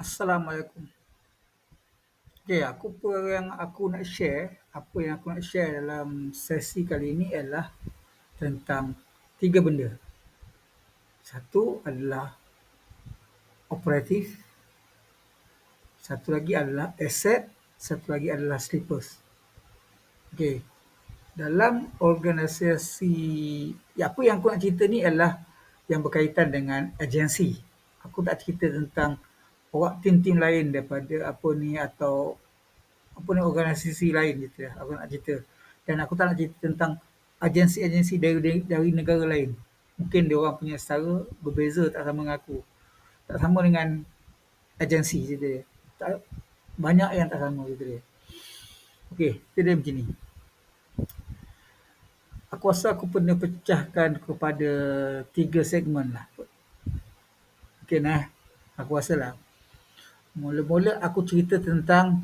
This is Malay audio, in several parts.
Assalamualaikum. Okey, aku apa yang aku nak share, apa yang aku nak share dalam sesi kali ini ialah tentang tiga benda. Satu adalah operatif, satu lagi adalah aset, satu lagi adalah slippers. Okey. Dalam organisasi, apa yang aku nak cerita ni ialah yang berkaitan dengan agensi. Aku tak cerita tentang awak tim-tim lain daripada apa ni atau apa ni organisasi lain gitu. Aku nak cerita. Dan aku tak nak cerita tentang agensi-agensi dari dari negara lain. Mungkin dia orang punya style berbeza tak sama dengan aku. Tak sama dengan agensi cerita dia. Tak, banyak yang tak sama cerita dia. Okey, cerita dia macam ni. Aku rasa aku pernah pecahkan kepada tiga segmen lah. Okey nah, aku rasa lah. Mula-mula aku cerita tentang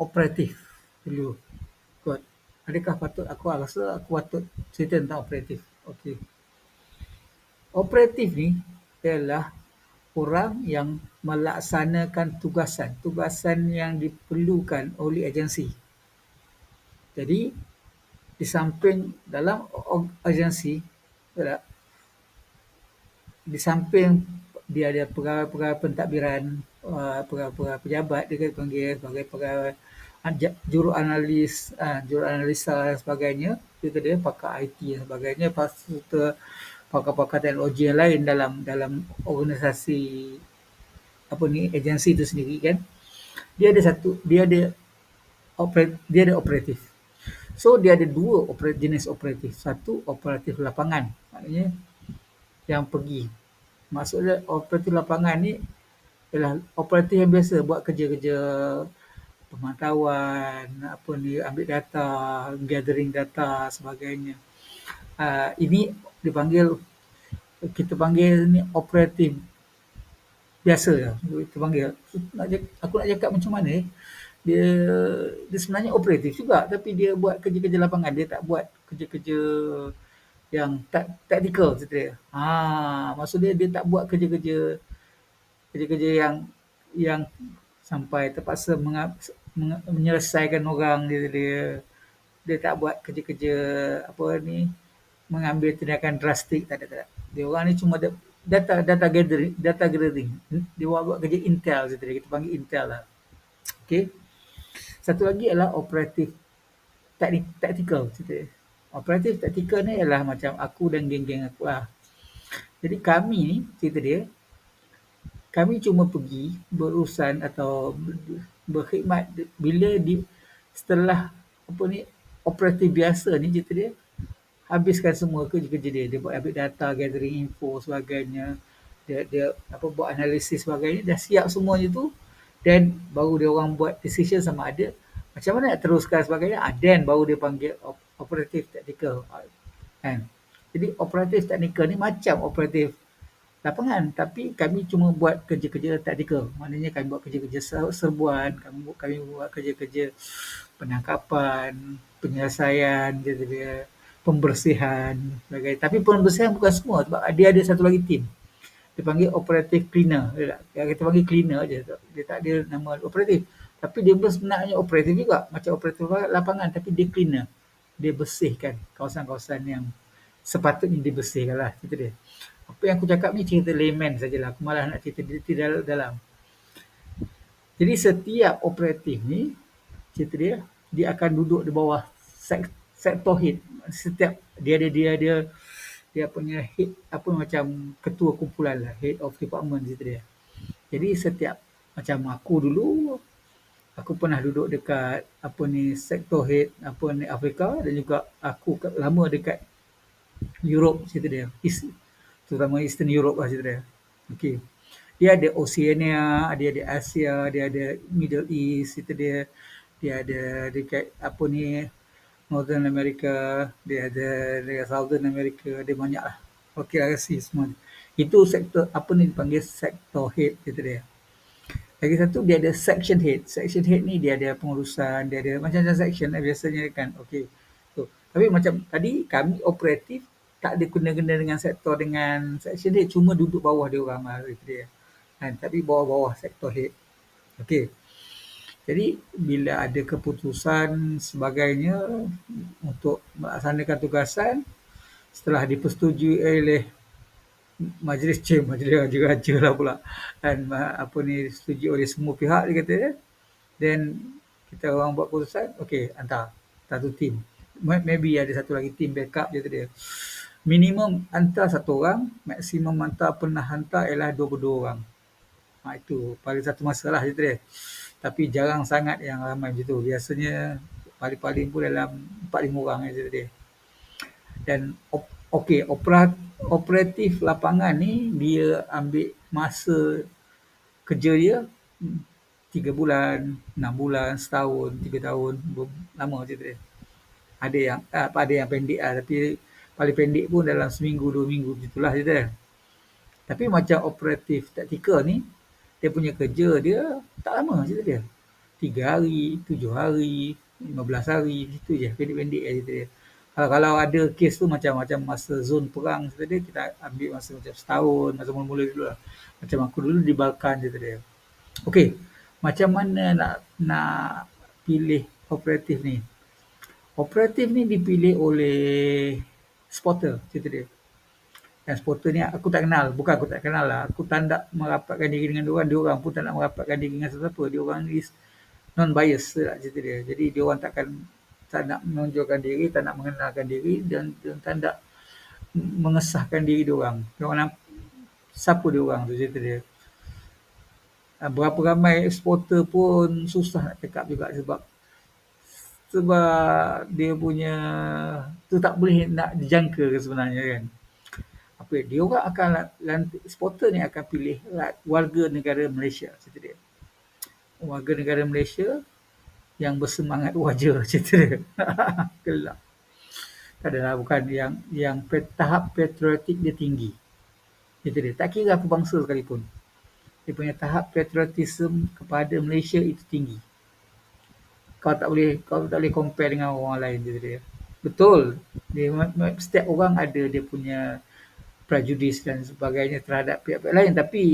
operatif dulu. Kot. Adakah patut aku rasa aku patut cerita tentang operatif. Okey. Operatif ni ialah orang yang melaksanakan tugasan. Tugasan yang diperlukan oleh agensi. Jadi, di samping dalam agensi, di samping dia ada pegawai-pegawai pentadbiran, uh, pegawai-pegawai pejabat dia panggil sebagai pegawai juru analis, uh, juru analisa dan sebagainya. Itu dia pakar IT dan sebagainya. Lepas itu pakar-pakar teknologi yang lain dalam dalam organisasi apa ni agensi itu sendiri kan. Dia ada satu, dia ada dia ada operatif. So dia ada dua oper, jenis operatif. Satu operatif lapangan. Maknanya yang pergi. Maksudnya operatif lapangan ni ialah operatif yang biasa buat kerja-kerja pemantauan, apa ni, ambil data, gathering data sebagainya. Uh, ini dipanggil kita panggil ni operatif biasa lah. Kita panggil. Aku nak cakap macam mana eh? dia dia sebenarnya operatif juga tapi dia buat kerja-kerja lapangan dia tak buat kerja-kerja yang tak taktikal cerita dia. Ha, maksud dia dia tak buat kerja-kerja kerja-kerja yang yang sampai terpaksa mengap, meng, menyelesaikan orang dia, dia dia tak buat kerja-kerja apa ni mengambil tindakan drastik tak ada tak. Dia orang ni cuma data data gathering data gathering. Dia buat, buat kerja intel cerita dia. Kita panggil intel lah. Okay. Satu lagi adalah operatif teknik, taktikal. Operatif taktikal ni ialah macam aku dan geng-geng aku lah. Jadi kami ni, cerita dia, kami cuma pergi berurusan atau berkhidmat bila di setelah apa ni operatif biasa ni cerita dia habiskan semua kerja-kerja dia. Dia buat ambil data gathering info sebagainya. Dia dia apa buat analisis sebagainya. Dah siap semuanya tu. Then baru dia orang buat decision sama ada. Macam mana nak teruskan sebagainya? Ah, then baru dia panggil operative technical. Kan? Jadi operative technical ni macam operative lapangan tapi kami cuma buat kerja-kerja taktikal maknanya kami buat kerja-kerja serbuan kami buat kami buat kerja-kerja penangkapan penyelesaian dia, dia pembersihan sebagainya tapi pembersihan bukan semua sebab dia ada satu lagi tim dia panggil operative cleaner. Dia, kita panggil cleaner je. Dia tak ada nama operatif. Tapi dia pun sebenarnya operatif juga. Macam operatif lapangan tapi dia cleaner. Dia bersihkan kawasan-kawasan yang sepatutnya dibersihkan lah. Cerita dia. Apa yang aku cakap ni cerita layman sajalah. Aku malah nak cerita detail dalam. Jadi setiap operatif ni, cerita dia, dia akan duduk di bawah sektor head. Setiap dia ada dia ada dia punya head apa macam ketua kumpulan lah head of department gitu dia jadi setiap macam aku dulu aku pernah duduk dekat apa ni sektor head apa ni Afrika dan juga aku lama dekat Europe situ dia East, terutama Eastern Europe lah situ dia okey dia ada Oceania, dia ada Asia, dia ada Middle East, itu dia dia ada dekat apa ni Northern America, dia ada dekat Southern America, dia banyak lah. Okey lah kasi semua. Itu sektor, apa ni dipanggil sektor head gitu dia. Lagi satu dia ada section head. Section head ni dia ada pengurusan, dia ada macam-macam section lah biasanya kan. Okey. So, tapi macam tadi kami operatif tak ada kena-kena dengan sektor dengan section head cuma duduk bawah dia orang lah dia. Kan? Tapi bawah-bawah sektor head. Okey. Jadi bila ada keputusan sebagainya untuk melaksanakan tugasan setelah dipersetujui oleh majlis CIM, majlis raja-raja lah pula dan apa ni disetujui oleh semua pihak dia kata then kita orang buat keputusan okey hantar satu tim maybe ada satu lagi tim backup dia dia minimum hantar satu orang maksimum hantar pernah hantar ialah 22 orang. Ha, itu paling satu masalah dia dia. Tapi jarang sangat yang ramai macam tu. Biasanya paling-paling pun dalam 4-5 orang je dia. Dan okey operat, operatif lapangan ni dia ambil masa kerja dia tiga bulan, enam bulan, setahun, tiga tahun, lama je dia. Ada yang apa ada yang pendek lah tapi paling pendek pun dalam seminggu dua minggu begitulah dia. Tapi macam operatif taktikal ni dia punya kerja dia tak lama cerita dia. Tiga hari, tujuh hari, lima belas hari, itu je pendek-pendek cerita dia. Kalau, kalau ada kes tu macam macam masa zon perang cerita dia kita ambil masa macam setahun masa mula-mula dulu lah. Macam aku dulu di Balkan cerita dia. Okey, macam mana nak nak pilih operatif ni? Operatif ni dipilih oleh spotter cerita dia. Dan spotter ni aku tak kenal, bukan aku tak kenal lah. Aku tak nak merapatkan diri dengan dia orang, dia orang pun tak nak merapatkan diri dengan sesiapa. Dia orang is non bias lah cerita dia. Jadi dia orang takkan tak nak menunjukkan diri, tak nak mengenalkan diri dan, dan tak nak mengesahkan diri dia orang. Dia orang siapa dia orang tu cerita dia. Ah, berapa ramai eksporter pun susah nak cakap juga sebab sebab dia punya tu tak boleh nak dijangka sebenarnya kan. Apa dia orang akan lantik eksporter ni akan pilih warga negara Malaysia cerita dia. Warga negara Malaysia yang bersemangat wajar cerita dia. Kelak. Tak adalah bukan yang yang tahap patriotik dia tinggi. Cerita dia. Tak kira apa bangsa sekalipun dia punya tahap patriotism kepada Malaysia itu tinggi. Kau tak boleh kau tak boleh compare dengan orang lain dia dia. Betul. Dia setiap orang ada dia punya prejudis dan sebagainya terhadap pihak-pihak lain tapi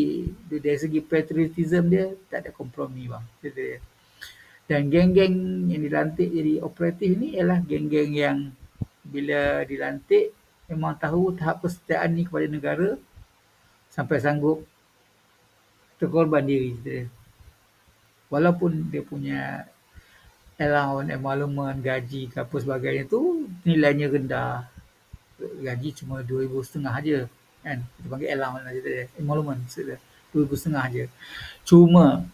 dari segi patriotism dia tak ada kompromi bang. Dia. Dan geng-geng yang dilantik jadi operatif ni ialah geng-geng yang bila dilantik memang tahu tahap kesetiaan ni kepada negara sampai sanggup terkorban diri dia. Walaupun dia punya allowance, emolument, gaji ke apa sebagainya tu nilainya rendah. Gaji cuma RM2,500 aja kan. Kita panggil allowance dia. Emolument RM2,500 aja. Cuma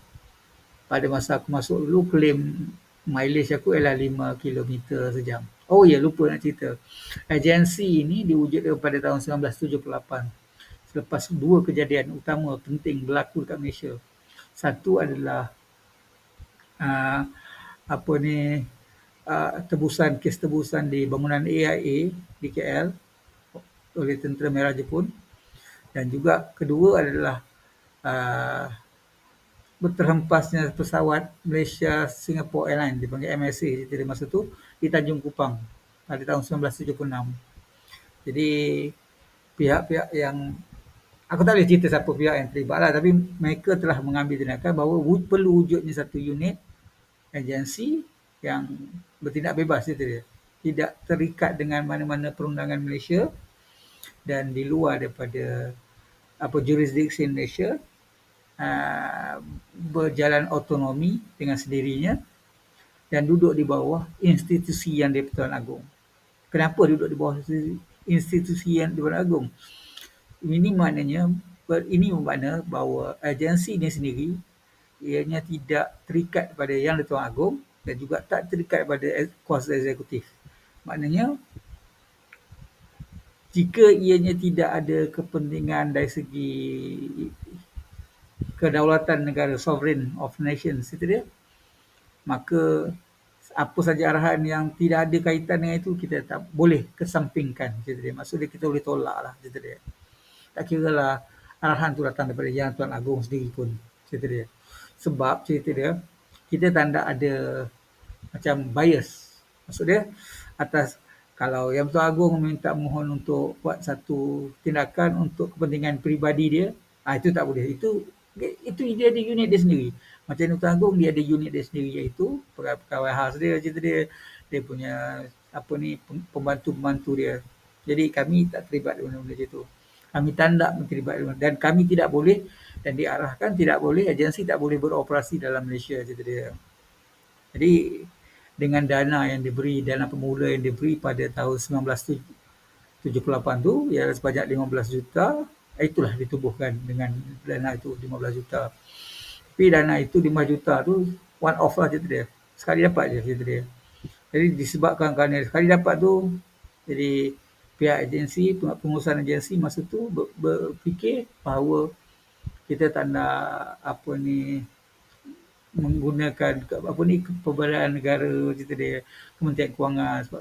pada masa aku masuk dulu claim mileage aku ialah 5 km sejam. Oh ya lupa nak cerita. Agensi ini diwujudkan pada tahun 1978 selepas dua kejadian utama penting berlaku dekat Malaysia. Satu adalah uh, apa ni uh, tebusan kes tebusan di bangunan AIA di KL oleh tentera merah Jepun dan juga kedua adalah uh, berterhempasnya pesawat Malaysia Singapore Airlines dipanggil MSA di masa tu di Tanjung Kupang pada tahun 1976. Jadi pihak-pihak yang aku tak boleh cerita siapa pihak yang terlibat lah tapi mereka telah mengambil tindakan bahawa perlu wujudnya satu unit agensi yang bertindak bebas dia tidak terikat dengan mana-mana perundangan Malaysia dan di luar daripada apa jurisdiksi Malaysia uh, berjalan otonomi dengan sendirinya dan duduk di bawah institusi yang di-Pertuan Agong. Kenapa duduk di bawah institusi yang di-Pertuan Agong? ini maknanya ini bermakna bahawa agensi ini sendiri ianya tidak terikat pada Yang di-Tuan Agong dan juga tak terikat pada kuasa eksekutif. Maknanya jika ianya tidak ada kepentingan dari segi kedaulatan negara sovereign of nations itu dia maka apa saja arahan yang tidak ada kaitan dengan itu kita tak boleh kesampingkan gitu dia maksudnya kita boleh tolak lah gitu dia tak kira lah arahan tu datang daripada Yang Tuan Agong sendiri pun cerita dia. Sebab cerita dia, kita tak ada macam bias. Maksud dia, atas kalau Yang Tuan Agong meminta mohon untuk buat satu tindakan untuk kepentingan peribadi dia, ah itu tak boleh. Itu itu dia di unit dia sendiri. Macam Hutan Agung dia ada unit dia sendiri iaitu pegawai khas dia cerita dia. Dia punya apa ni pembantu-pembantu dia. Jadi kami tak terlibat dengan benda macam tu. Kami tandak terlibat dengan dan kami tidak boleh dan diarahkan tidak boleh agensi tak boleh beroperasi dalam Malaysia cerita dia. Jadi dengan dana yang diberi, dana permula yang diberi pada tahun 1978 tu, ialah sebanyak 15 juta, itulah ditubuhkan dengan dana itu 15 juta. Tapi dana itu 5 juta tu one off lah cerita dia. Sekali dapat je cerita dia. Jadi disebabkan kerana sekali dapat tu, jadi pihak agensi, pengurusan agensi masa tu berfikir bahawa kita tak nak apa ni menggunakan apa ni pemberdayaan negara cerita dia Kementerian Kewangan sebab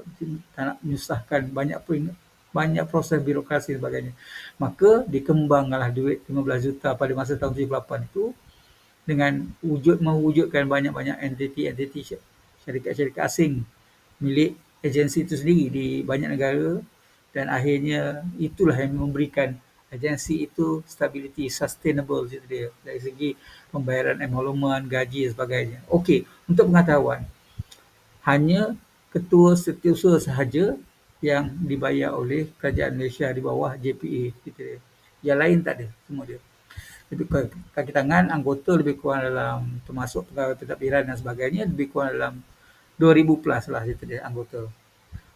tak nak menyusahkan banyak banyak proses birokrasi dan sebagainya. Maka dikembangkanlah duit 15 juta pada masa tahun 78 itu dengan wujud mewujudkan banyak-banyak entiti-entiti syarikat-syarikat asing milik agensi itu sendiri di banyak negara dan akhirnya itulah yang memberikan agensi itu stability, sustainable dia dari segi pembayaran emolumen, gaji dan sebagainya. Okey, untuk pengetahuan, hanya ketua setiausaha sahaja yang dibayar oleh kerajaan Malaysia di bawah JPA. Gitu dia. Yang lain tak ada, semua dia. Jadi kaki tangan anggota lebih kurang dalam termasuk pegawai pentadbiran dan sebagainya lebih kurang dalam 2000 plus lah gitu dia anggota.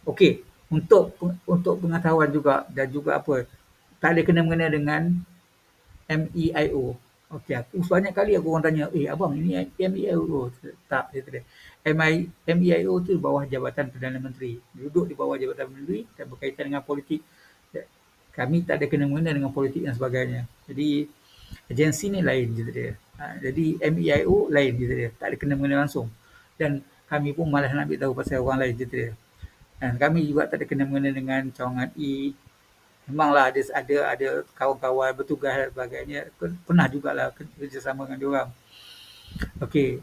Okey, untuk untuk pengetahuan juga dan juga apa tak ada kena-mengena dengan MEIO. Okey, aku banyak kali aku orang tanya, eh abang ini MEIO. Tak, dia kata. MEIO tu bawah Jabatan Perdana Menteri. Duduk di bawah Jabatan Menteri dan berkaitan dengan politik. Kami tak ada kena-mengena dengan politik dan sebagainya. Jadi, agensi ni lain je dia. Ha, jadi, MEIO lain je dia. Tak ada kena-mengena langsung. Dan kami pun malas nak ambil tahu pasal orang lain je dia. Dan kami juga tak ada kena-mengena dengan cawangan E, memanglah ada ada ada kawan-kawan bertugas dan sebagainya pernah jugalah kerjasama dengan dia orang. Okey.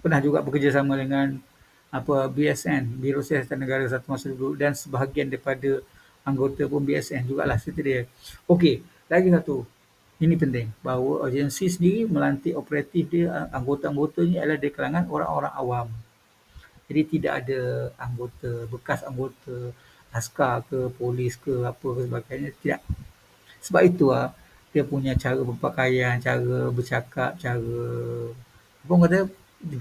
Pernah juga bekerjasama dengan apa BSN, Biro Siasatan Negara satu masa dulu dan sebahagian daripada anggota pun BSN jugalah cerita dia. Okey, lagi satu. Ini penting bahawa agensi sendiri melantik operatif dia anggota-anggotanya adalah dari kalangan orang-orang awam. Jadi tidak ada anggota bekas anggota askar ke polis ke apa ke sebagainya tidak. Sebab itu ah dia punya cara berpakaian cara bercakap cara apa kata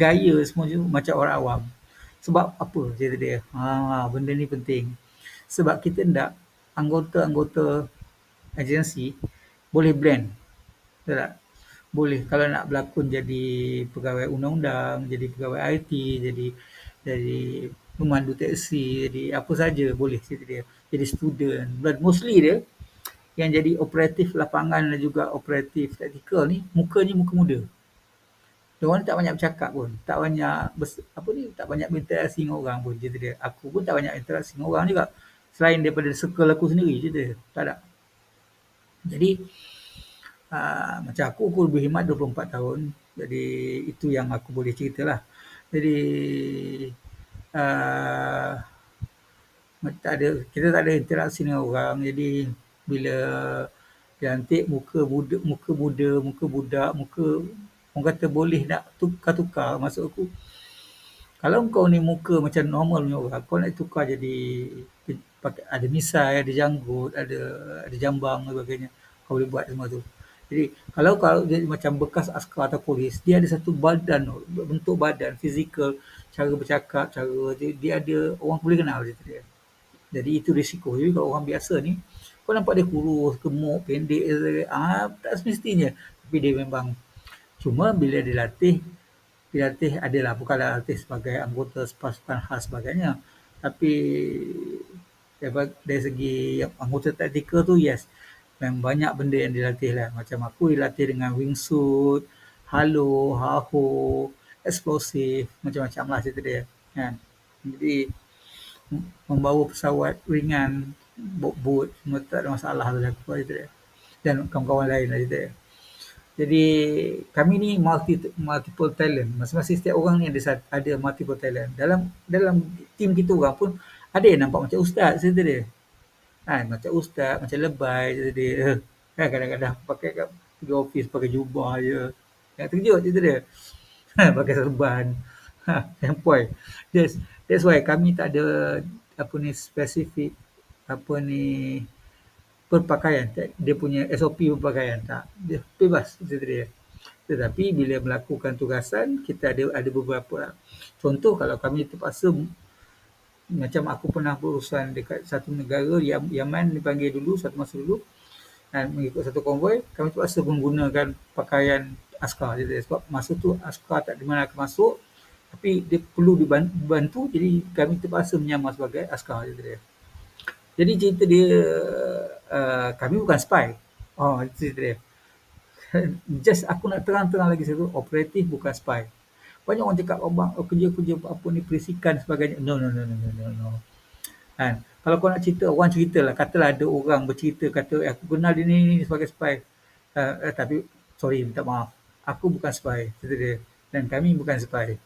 gaya semua je macam orang awam. Sebab apa? Cerita dia ha benda ni penting. Sebab kita tidak anggota-anggota agensi boleh blend. Betul tak? Boleh. Kalau nak berlakon jadi pegawai undang-undang jadi pegawai IT jadi jadi memandu teksi, jadi apa saja boleh cerita dia. Jadi student. But mostly dia yang jadi operatif lapangan dan juga operatif taktikal ni mukanya muka muda. Dia tak banyak bercakap pun, tak banyak bers, apa ni, tak banyak berinteraksi dengan orang pun cerita dia. Aku pun tak banyak interaksi dengan orang juga. Selain daripada circle aku sendiri cerita dia. Tak ada. Jadi uh, macam aku aku lebih hemat 24 tahun. Jadi itu yang aku boleh ceritalah. Jadi uh, tak ada kita tak ada interaksi dengan orang. Jadi bila cantik muka budak muka muda muka budak muka orang kata boleh nak tukar-tukar maksud aku kalau kau ni muka macam normal punya orang kau nak tukar jadi pakai ada misai ada janggut ada ada jambang dan sebagainya kau boleh buat semua tu jadi kalau kalau dia macam bekas askar atau polis dia ada satu badan bentuk badan fizikal cara bercakap, cara dia, dia ada orang boleh kenal dia, dia. Jadi itu risiko. Jadi kalau orang biasa ni, kau nampak dia kurus, gemuk, pendek, ah, tak semestinya. Tapi dia memang, cuma bila dia latih, dia latih adalah, bukanlah latih sebagai anggota pasukan khas sebagainya. Tapi dari segi anggota taktikal tu, yes. Memang banyak benda yang dilatih lah. Macam aku dilatih dengan wingsuit, halo, haho, eksplosif macam-macam lah cerita dia kan. Jadi membawa pesawat ringan bot-bot semua tak ada masalah lah aku cerita dia. Dan kawan-kawan lain lah cerita dia. Jadi kami ni multi multiple talent. Masing-masing setiap orang ni ada ada multiple talent. Dalam dalam tim kita orang pun ada yang nampak macam ustaz cerita dia kan macam ustaz macam lebay cerita dia kan kadang-kadang pakai kat pergi office pakai jubah je yang terkejut cerita dia pakai serban. Ha, point. That's, that's why kami tak ada apa ni spesifik apa ni berpakaian. Dia punya SOP berpakaian. Tak. Dia bebas. Itu dia. Tetapi bila melakukan tugasan, kita ada ada beberapa contoh kalau kami terpaksa macam aku pernah berurusan dekat satu negara Yaman dipanggil dulu satu masa dulu. Dan mengikut satu konvoi kami terpaksa menggunakan pakaian askar. Jadi sebab masa tu askar tak di mana akan masuk tapi dia perlu dibantu. Jadi kami terpaksa menyamar sebagai askar jadi jadi cerita dia uh, kami bukan spy. Oh cerita dia. Just aku nak terang-terang lagi satu operatif bukan spy banyak orang cakap abang oh, kerja-kerja apa ni perisikan sebagainya. No no no no no no, no. kan? Kalau kau nak cerita orang cerita lah katalah ada orang bercerita kata eh, aku kenal dia ni, ni sebagai spy. Uh, uh, tapi sorry minta maaf. Aku bukan spy cerita dia. Dan kami bukan spy.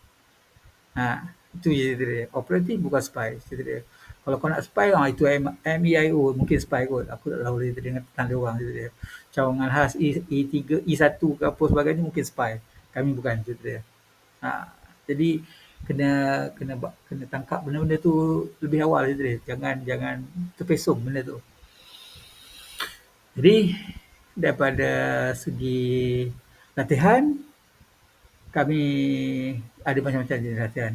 Ha itu je cerita dia. Operatif bukan spy cerita dia. Kalau kau nak spy ah itu MEIO mungkin spy kot. Aku tak tahu dia dengan tentang dia orang dia. Cawangan khas E, E3 E1 ke apa sebagainya mungkin spy. Kami bukan cerita dia Ha, jadi kena kena kena tangkap benda-benda tu lebih awal je dia. Jangan jangan terpesong benda tu. Jadi daripada segi latihan kami ada macam-macam jenis latihan.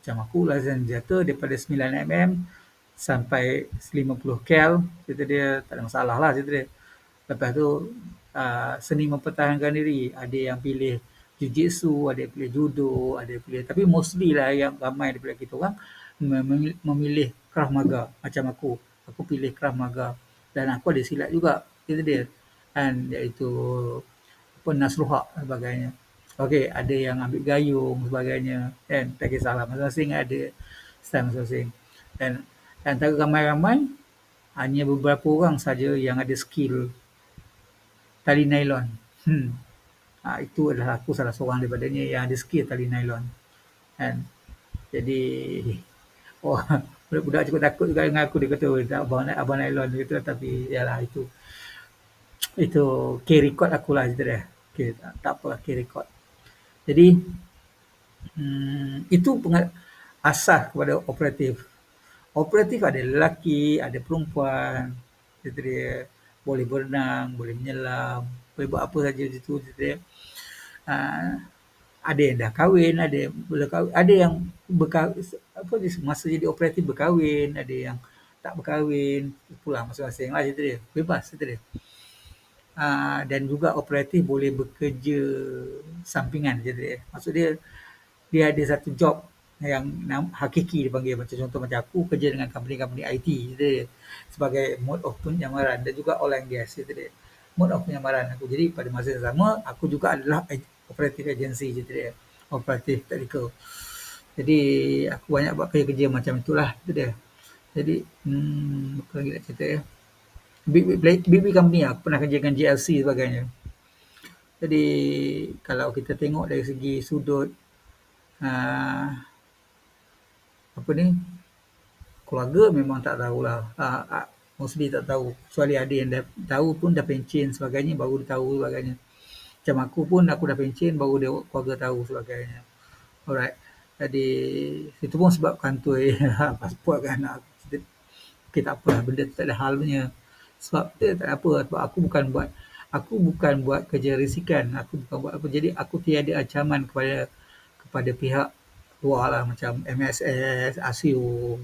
Macam aku latihan senjata daripada 9 mm sampai 50 cal. Cerita dia tak ada masalah lah cerita dia. Lepas tu uh, seni mempertahankan diri. Ada yang pilih jiu-jitsu, ada yang pilih judo, ada yang pilih tapi mostly lah yang ramai daripada kita orang memilih Krav Maga macam aku. Aku pilih Krav Maga dan aku ada silat juga. Itu dia. Dan iaitu apa Nasruha sebagainya. Okey, ada yang ambil gayung sebagainya dan tak kisahlah masing-masing ada style masing-masing. Dan antara ramai-ramai hanya beberapa orang saja yang ada skill tali nylon. Hmm. Ha, itu adalah aku salah seorang daripadanya yang ada skill tali nylon. Kan? Jadi, oh, budak-budak cukup takut juga dengan aku. Dia kata, oh, abang, abang nylon. Dia kata, tapi, yalah, itu itu key record aku lah. Gitu deh. Okay, tak, tak apa, key record. Jadi, hmm, itu asas kepada operatif. Operatif ada lelaki, ada perempuan. Gitu dia. Boleh berenang, boleh menyelam, boleh buat apa saja itu. Gitu dia uh, ada yang dah kahwin, ada yang belum kahwin, ada yang berkahwin, apa masa jadi operatif berkahwin, ada yang tak berkahwin, pulang masing-masing lah cerita dia. Bebas cerita dia. Uh, dan juga operatif boleh bekerja sampingan cerita dia. Maksud dia, dia ada satu job yang hakiki dipanggil macam contoh macam aku kerja dengan company-company IT cerita dia. Sebagai mode of penyamaran dan juga oil and gas cerita dia. Mode of penyamaran aku. Jadi pada masa yang sama, aku juga adalah operative agency je dia operative technical. Jadi aku banyak buat kerja-kerja macam itulah itu dia. Jadi hmm, apa lagi nak cerita ya big, big, big, big company aku pernah kerja dengan GLC sebagainya. Jadi kalau kita tengok dari segi sudut uh, apa ni keluarga memang tak tahulah. Uh, uh, mostly tak tahu kecuali ada yang dah tahu pun dah pencen sebagainya baru dia tahu sebagainya macam aku pun aku dah pencen baru dia keluarga tahu sebagainya. Alright. Jadi itu pun sebab kantoi pasport kan nak okay, tak apa benda tak ada hal punya. Sebab dia tak apa sebab aku bukan buat aku bukan buat kerja risikan. Aku bukan buat apa. Jadi aku tiada ancaman kepada kepada pihak luar lah macam MSS, ASIO,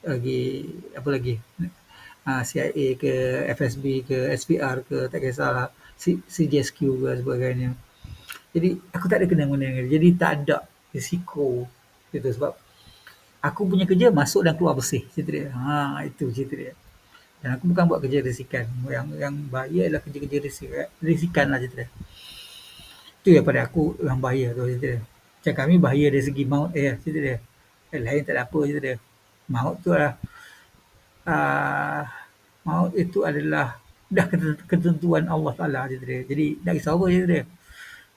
lagi apa lagi CIA ke FSB ke SPR ke tak kisahlah CJSQ ke sebagainya. Jadi aku tak ada kena mengena dengan Jadi tak ada risiko gitu sebab aku punya kerja masuk dan keluar bersih cerita dia. Ha itu cerita dia. Dan aku bukan buat kerja risikan. Yang yang bahaya adalah kerja-kerja risikan, risikan lah cerita dia. Itu yang pada aku yang bahaya tu cerita dia. Macam kami bahaya dari segi maut eh cerita dia. Eh, lain tak ada apa cerita dia. Maut tu adalah uh, maut itu adalah dah ketentuan Allah Ta'ala je dia. Jadi tak kisah apa je dia.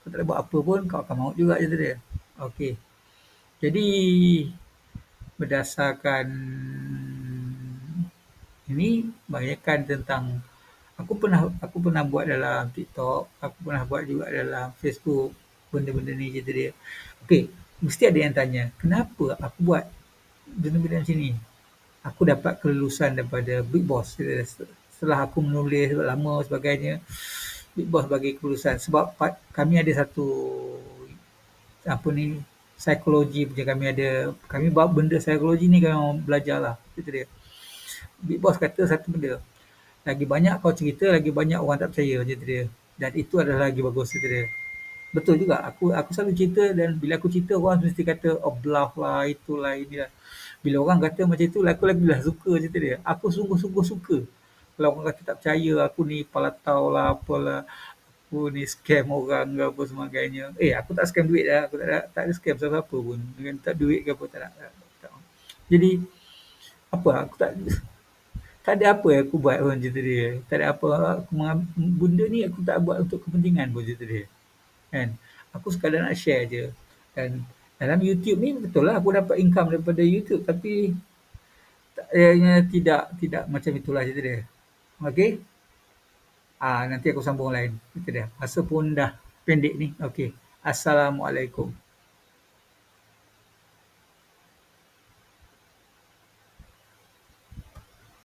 Kau tak buat apa pun kau akan maut juga je dia. Okey. Jadi berdasarkan ini banyakkan tentang aku pernah aku pernah buat dalam TikTok, aku pernah buat juga dalam Facebook benda-benda ni cerita dia. Okey, mesti ada yang tanya, kenapa aku buat benda-benda macam ni? Aku dapat kelulusan daripada Big Boss. Setelah aku menulis lama sebagainya, Big Boss bagi kelulusan. Sebab kami ada satu, apa ni, psikologi punya kami ada, kami buat benda psikologi ni kami belajar lah. Itu dia. Big Boss kata satu benda, lagi banyak kau cerita, lagi banyak orang tak percaya macam dia. Dan itu adalah lagi bagus cerita dia. Betul juga. Aku aku selalu cerita dan bila aku cerita orang mesti kata oh bluff lah, itulah, inilah. Bila orang kata macam tu, aku lagi lah suka cerita dia. Aku sungguh-sungguh suka. Kalau orang kata tak percaya, aku ni palatau lah, apalah. Aku ni scam orang ke apa sebagainya. Eh, aku tak scam duit lah. Aku tak ada, tak ada scam siapa-siapa pun. Dengan tak duit ke apa, tak. Tak, tak. Jadi, apa, aku tak, tak ada apa yang aku buat pun cerita dia. Tak ada apa, aku mengambil, benda ni aku tak buat untuk kepentingan pun cerita dia. Kan? Aku sekadar nak share je. Dan dalam YouTube ni betul lah aku dapat income daripada YouTube tapi eh, tidak tidak macam itulah cerita dia. Okey. Ah nanti aku sambung lain. Itu dia. Masa pun dah pendek ni. Okey. Assalamualaikum.